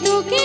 দুঃখে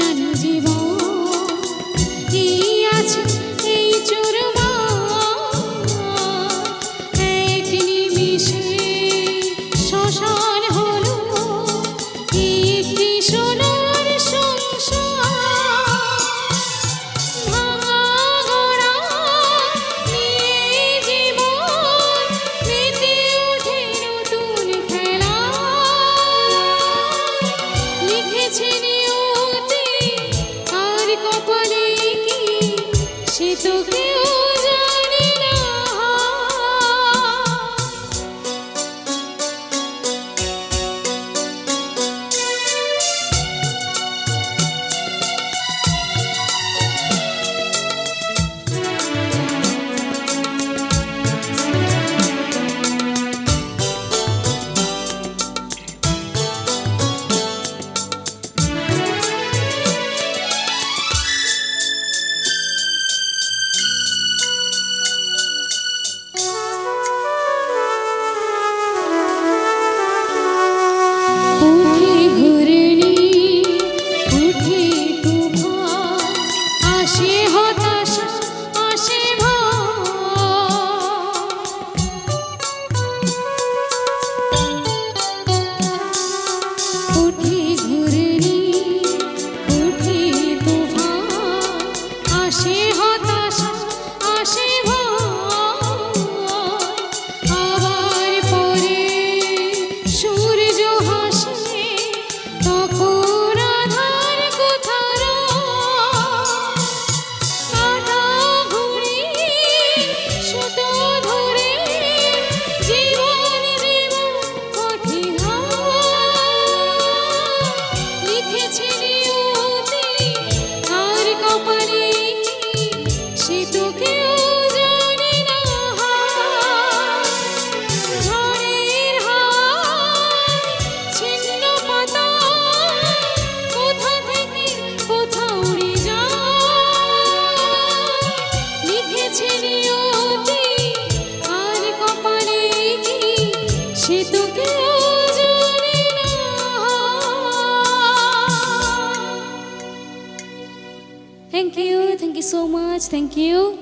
সাজানো জীবন। লিখেছে much. Thank you.